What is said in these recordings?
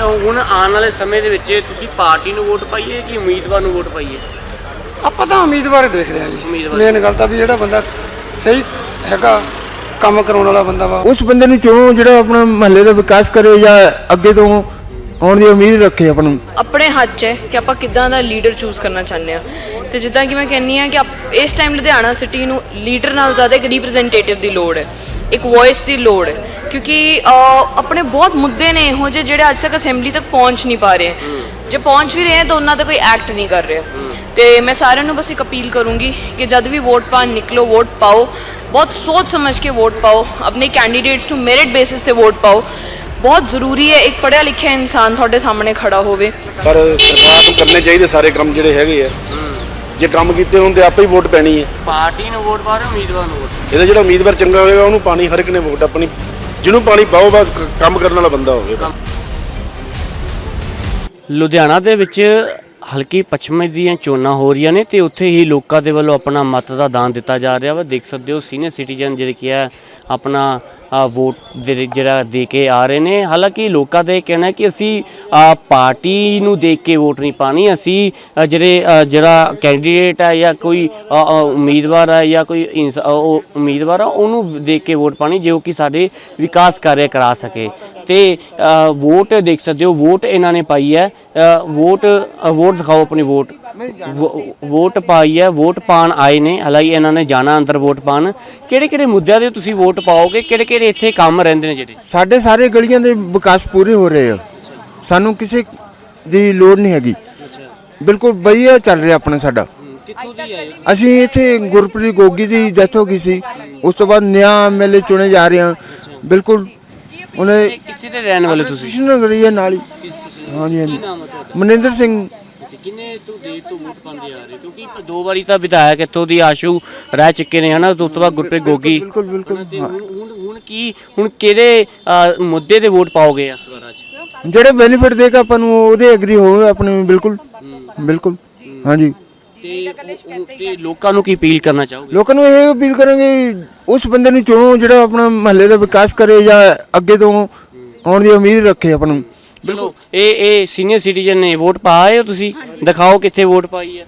ਹੁਣ ਆਉਣ ਵਾਲੇ ਸਮੇਂ ਦੇ ਵਿੱਚ ਤੁਸੀਂ ਪਾਰਟੀ ਨੂੰ ਵੋਟ ਪਾਈਏ ਕਿ ਉਮੀਦਵਾਰ ਨੂੰ ਵੋਟ ਪਾਈਏ? ਆਪਾਂ ਤਾਂ ਉਮੀਦਵਾਰ ਦੇਖ ਰਹੇ ਹਾਂ ਜੀ। ਉਮੀਦਵਾਰ। ਮੇਨ ਗੱਲ ਤਾਂ ਵੀ ਜਿਹੜਾ ਬੰਦਾ ਸਹੀ ਹੈਗਾ ਕੰਮ ਕਰਾਉਣ ਵਾਲਾ ਬੰਦਾ ਵਾ। ਉਸ ਬੰਦੇ ਨੂੰ ਚੁਣੋ ਜਿਹੜਾ ਆਪਣਾ ਮਹੱਲੇ ਦਾ ਵਿਕਾਸ ਕਰੇ ਜਾਂ ਅੱਗੇ ਤੋਂ ਆਉਣ ਦੀ ਉਮੀਦ ਰੱਖੇ ਆਪਾਂ ਨੂੰ। ਆਪਣੇ ਹੱਥ 'ਚ ਹੈ ਕਿ ਆਪਾਂ ਕਿੱਦਾਂ ਦਾ ਲੀਡਰ ਚੂਜ਼ ਕਰਨਾ ਚਾਹੁੰਦੇ ਆ ਤੇ ਜਿੱਦਾਂ ਕਿ ਮੈਂ ਕਹਿੰਨੀ ਆ ਕਿ ਆਪ- ਇਸ ਟਾਈਮ ਲੁਧਿਆਣਾ ਸਿਟੀ ਨੂੰ ਲੀਡਰ ਨਾਲ ਜ਼ਿਆਦਾ ਇੱਕ ਰਿਪਰੈਜ਼ੈਂਟੇਟਿਵ ਦੀ ਲੋੜ ਹੈ। ਇੱਕ ਵੌਇਸ ਦੀ ਲੋੜ ਹੈ। ਕਿਉਂਕਿ ਆਪਣੇ ਬਹੁਤ ਮੁੱਦੇ ਨੇ ਇਹੋ ਜਿਹੇ ਜਿਹੜੇ ਅੱਜ ਤੱਕ ਅਸੈਂਬਲੀ ਤੱਕ ਪਹੁੰਚ ਨਹੀਂ ਪਾ ਰਹੇ। ਜੇ ਪਹੁੰਚ ਵੀ ਰਹੇ ਹੈ ਤਾਂ ਉਹਨਾਂ ਤੇ ਕੋਈ ਐਕਟ ਨਹੀਂ ਕਰ ਰਿਹਾ। ਤੇ ਮੈਂ ਸਾਰਿਆਂ ਨੂੰ ਬਸ ਇੱਕ ਅਪੀਲ ਕਰੂੰਗੀ ਕਿ ਜਦ ਵੀ ਵੋਟ ਪਾਣ ਨਿਕਲੋ ਵੋਟ ਪਾਓ। ਬਹੁਤ ਸੋਚ ਸਮਝ ਕੇ ਵੋਟ ਪਾਓ। ਆਪਣੇ ਕੈਂਡੀਡੇਟਸ ਨੂੰ ਮੈਰਿਟ ਬੇਸਿਸ ਤੇ ਵੋਟ ਪਾਓ। ਬਹੁਤ ਜ਼ਰੂਰੀ ਹੈ ਇੱਕ ਪੜ੍ਹਿਆ ਲਿਖਿਆ ਇਨਸਾਨ ਤੁਹਾਡੇ ਸਾਹਮਣੇ ਖੜਾ ਹੋਵੇ। ਪਰ ਸਰਕਾਰ ਨੂੰ ਕਰਨੇ ਚਾਹੀਦੇ ਸਾਰੇ ਕੰਮ ਜਿਹੜੇ ਹੈਗੇ ਆ। ਜੇ ਕੰਮ ਕੀਤੇ ਹੁੰਦੇ ਆਪੇ ਹੀ ਵੋਟ ਪੈਣੀ ਹੈ। ਪਾਰਟੀ ਨੂੰ ਵੋਟ ਪਾ ਰਹੇ ਹੋ, ਉਮੀਦਵਾਰ ਨੂੰ ਵੋਟ? ਇਹਦਾ ਜਿਹੜਾ ਉਮੀਦਵਾਰ ਚੰਗਾ ਹੋਵੇਗਾ ਉਹਨੂੰ ਪਾਣੀ ਹਰ ਇੱਕ ਨੇ ਵੋਟ ਆਪਣੀ ਜਿਹਨੂੰ ਪਾਣੀ ਪਾਓ ਬਸ ਕ- ਕੰਮ ਕਰਨ ਵਾਲਾ ਬੰਦਾ ਹੋਵੇ ਬਸ। ਲੁਧਿਆਣਾ ਦੇ ਵਿੱਚ ਹਲਕੀ ਪੱਛਮੀ ਦੀਆਂ ਚੋਣਾਂ ਹੋ ਰਹੀਆਂ ਨੇ ਤੇ ਉੱਥੇ ਹੀ ਲੋਕਾਂ ਦੇ ਵੱਲੋਂ ਆਪਣਾ ਮਤ ਦਾ ਦਾਨ ਦਿੱਤਾ ਜਾ ਰਿਹਾ ਵਾ। ਦੇਖ ਸਕਦੇ ਹੋ ਸੀਨੀਅਰ ਸਿਟੀਜ਼ਨ ਜਿਹੜੇ ਕੀ ਹੈ, ਆਪਣਾ ਵੋਟ ਦੇ- ਜਿਹੜਾ ਦੇ ਕੇ ਆ ਰਹੇ ਨੇ। ਹਾਲਾਂਕਿ ਲੋਕਾਂ ਦਾ ਇਹ ਕਹਿਣਾ ਕਿ ਅਸੀਂ ਪਾਰਟੀ ਨੂੰ ਦੇਖ ਕੇ ਵੋਟ ਨਹੀਂ ਪਾਣੀ। ਅਸੀਂ ਜਿਹੜੇ ਜਿਹੜਾ ਕੈਂਡੀਡੇਟ ਹੈ ਜਾਂ ਕੋਈ ਉਮੀਦਵਾਰ ਹੈ ਜਾਂ ਕੋਈ ਇਨਸ- ਉਹ ਉਮੀਦਵਾਰ ਆ, ਉਹਨੂੰ ਦੇਖ ਕੇ ਵੋਟ ਪਾਣੀ, ਜੋ ਕਿ ਸਾਡੇ ਵਿਕਾਸ ਕਾਰਜ ਕਰਾ ਸਕੇ। ਤੇ ਵੋਟ ਦੇਖ ਸਕਦੇ ਹੋ ਵੋਟ ਇਹਨਾਂ ਨੇ ਪਾਈ ਹੈ। ਵੋਟ ਵੋਟ ਦਿਖਾਓ ਆਪਣੀ ਵੋਟ ਵੋ- ਵੋਟ ਪਾਈ ਹੈ ਵੋਟ ਪਾਣ ਆਏ ਨੇ। ਹਾਲਾਂਕਿ ਇਹਨਾਂ ਨੇ ਜਾਣਾ ਅੰਦਰ ਵੋਟ ਪਾਣ ਕਿਹੜੇ ਕਿਹੜੇ ਮੁੱਦਿਆਂ ਦੇ ਤੁਸੀਂ ਵੋਟ ਪਾਓਗੇ? ਕਿਹੜੇ ਕਿਹੜੇ ਇੱਥੇ ਕੰਮ ਰਹਿੰਦੇ ਨੇ ਜਿਹੜੇ? ਸਾਡੇ ਸਾਰੇ ਗਲੀਆਂ ਦੇ ਵਿਕਾਸ ਪੂਰੇ ਹੋ ਰਹੇ ਆ। ਸਾਨੂੰ ਕਿਸੇ ਦੀ ਲੋੜ ਨਹੀਂ ਹੈਗੀ। ਬਿਲਕੁਲ ਵਧੀਆ ਚੱਲ ਰਿਹਾ ਆਪਣਾ ਸਾਡਾ। ਕਿੱਥੋਂ ਦੀ ਆਏ ਅਸੀਂ ਇੱਥੇ ਗੁਰਪ੍ਰੀਤ ਗੋਗੀ ਦੀ ਡੈਥ ਹੋ ਗਈ ਸੀ। ਉਸ ਤੋਂ ਬਾਅਦ ਨਿਆਂ ਐਮਐਲਏ ਚੁਣੇ ਜਾ ਰਹੇ ਹਾਂ। ਬਿਲਕੁਲ ਉਹਨੇ ਕਿੱਥੇ ਦੇ ਰਹਿਣ ਵਾਲੇ ਤੁਸੀਂ? ਕ੍ਰਿਸ਼ਨ ਨਗਰੀ ਹੈ ਨਾਲ ਹੀ। ਹਾਂਜੀ ਹਾਂਜੀ। ਨਾਮ ਹੈ ਤੁਹਾਡਾ? ਮਨਿੰਦਰ ਸਿੰਘ। ਅੱਛਾ ਕਿੰਨੇ ਤੋਂ ਦੇਰ ਤੋਂ ਵੋਟ ਪਾਉਂਦੇ ਆ ਰਹੇ? ਕਿਉਂਕਿ ਦੋ ਵਾਰੀ ਤਾਂ ਵਿਧਾਇਕ ਇੱਥੋਂ ਦੀ ਆਸ਼ੂ ਰਹਿ ਚੁੱਕੇ ਨੇ ਹਨਾ? ਉਸ ਤੋਂ ਬਾਅਦ ਗੁਰਪ੍ਰੀਤ ਗੋਗੀ। ਬਿਲਕੁਲ ਬਿਲਕੁਲ ਤੇ ਹੁਣ ਹੁਣ ਹੁਣ ਕੀ ਹੁਣ ਕਿਹੜੇ ਅ, ਮੁੱਦੇ ਤੇ ਵੋਟ ਪਾਓਗੇ ਇਸ ਵਾਰ ਅੱਜ? ਜਿਹੜੇ ਬੈਨੀਫਿਟ ਦੇਗਾ ਆਪਾਂ ਨੂੰ ਉਹਦੇ ਐਗਰੀ ਹੋਵੇ ਆਪਣੇ ਬਿਲਕੁਲ। ਬਿਲਕੁਲ। ਹਾਂਜੀ। ਤੇ ਉਹ- ਉਹ- ਤੇ ਲੋਕਾਂ ਨੂੰ ਕੀ ਅਪੀਲ ਕਰਨਾ ਚਾਹੋਗੇ? ਲੋਕਾਂ ਨੂੰ ਇਹ ਅਪੀਲ ਕਰਾਂਗੇ ਉਸ ਬੰਦੇ ਨੂੰ ਚੁਣੋ ਜਿਹੜਾ ਆਪਣਾ ਮਹੱਲੇ ਦਾ ਵਿਕਾਸ ਕਰੇ ਜਾਂ ਅੱਗੇ ਤੋਂ ਆਉਣ ਦੀ ਉਮੀਦ ਰੱਖੇ ਆਪਾਂ ਨੂੰ। ਚਲੋ ਇਹ ਇਹ ਸੀਨੀਅਰ ਸਿਟੀਜ਼ਨ ਨੇ ਵੋਟ ਪਾਏ ਹੋ ਤੁਸੀਂ? ਦਿਖਾਓ ਕਿੱਥੇ ਵੋਟ ਪਾਈ ਹੈ।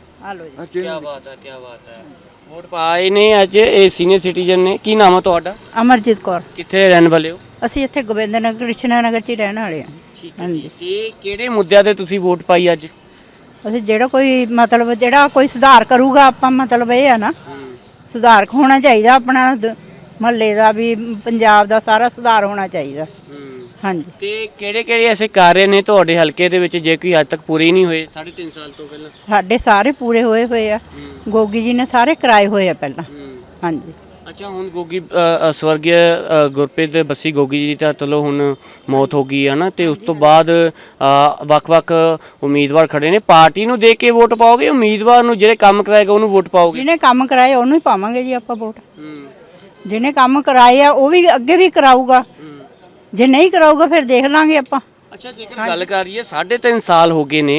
ਕੀ ਬਾਤ ਹੈ ਕੀ ਬਾਤ ਹੈ। ਵੋਟ ਪਾਏ ਨੇ ਅੱਜ ਇਹ ਸੀਨੀਅਰ ਸਿਟੀਜ਼ਨ ਨੇ। ਕੀ ਨਾਮ ਹੈ ਤੁਹਾਡਾ? ਅਮਰਜੀਤ ਕੌਰ। ਕਿੱਥੇ ਰਹਿਣ ਵਾਲੇ ਹੋ? ਅਸੀਂ ਇੱਥੇ ਗੋਬਿੰਦ ਨਗਰ ਕ੍ਰਿਸ਼ਨਾ ਨਗਰ 'ਚ ਹੀ ਰਹਿਣ ਵਾਲੇ ਹਾਂ। ਹਾਂਜੀ। ਤੇ ਕਿਹੜੇ ਮੁੱਦਿਆਂ ਤੇ ਤੁਸੀਂ ਵੋਟ ਪਾਈ ਅੱਜ? ਅਸੀਂ ਜਿਹੜਾ ਕੋਈ ਮਤਲਬ ਜਿਹੜਾ ਕੋਈ ਸੁਧਾਰ ਕਰੂਗਾ ਆਪਾਂ ਮਤਲਬ ਇਹ ਆ ਨਾ ਸੁਧਾਰ ਹੋਣਾ ਚਾਹੀਦਾ ਆਪਣਾ ਮਹੱਲੇ ਦਾ ਵੀ ਪੰਜਾਬ ਦਾ ਸਾਰਾ ਸੁਧਾਰ ਹੋਣਾ ਚਾਹੀਦਾ। ਹਾਂਜੀ। ਤੇ ਕਿਹੜੇ ਕਿਹੜੇ ਐਸੇ ਕਾਰਜ ਨੇ ਤੁਹਾਡੇ ਹਲਕੇ ਦੇ ਵਿੱਚ ਜੇ ਕੋਈ ਅੱਜ ਤੱਕ ਪੂਰੇ ਨਹੀਂ ਹੋਏ 3.5 ਸਾਲ ਤੋਂ ਪਹਿਲਾਂ? ਸਾਡੇ ਸਾਰੇ ਪੂਰੇ ਹੋਏ ਹੋਏ ਆ। ਗੋਗੀ ਜੀ ਨੇ ਸਾਰੇ ਕਰਾਏ ਹੋਏ ਆ ਪਹਿਲਾਂ। ਹਾਂਜੀ। ਅੱਛਾ ਹੁਣ ਗੋਗੀ ਅ, ਅ, ਸਵਰਗੀ ਅ, ਗੁਰਪ੍ਰੀਤ ਬੱਸੀ ਗੋਗੀ ਜੀ ਦੀ ਤਾਂ ਚਲੋ ਹੁਣ ਮੌਤ ਹੋ ਗਈ ਹੈ ਨਾ ਤੇ ਉਸ ਤੋਂ ਬਾਅਦ ਅ, ਵੱਖ-ਵੱਖ ਉਮੀਦਵਾਰ ਖੜੇ ਨੇ। ਪਾਰਟੀ ਨੂੰ ਦੇਖ ਕੇ ਵੋਟ ਪਾਓਗੇ? ਉਮੀਦਵਾਰ ਨੂੰ ਜਿਹੜੇ ਕੰਮ ਕਰਾਏਗਾ ਉਹਨੂੰ ਵੋਟ ਪਾਓਗੇ? ਜਿਹਨੇ ਕੰਮ ਕਰਾਏ ਉਹਨੂੰ ਹੀ ਪਾਵਾਂਗੇ ਜੀ ਆਪਾਂ ਵੋਟ। ਜਿਹਨੇ ਕੰਮ ਕਰਾਏ ਆ ਉਹ ਵੀ ਅੱਗੇ ਵੀ ਕਰਾਊਗਾ। ਜੇ ਨਹੀਂ ਕਰਾਊਗਾ ਫਿਰ ਦੇਖ ਲਾਂਗੇ ਆਪਾਂ। ਅੱਛਾ ਜੇਕਰ ਗੱਲ ਕਰੀਏ 3.5 ਸਾਲ ਹੋ ਗਏ ਨੇ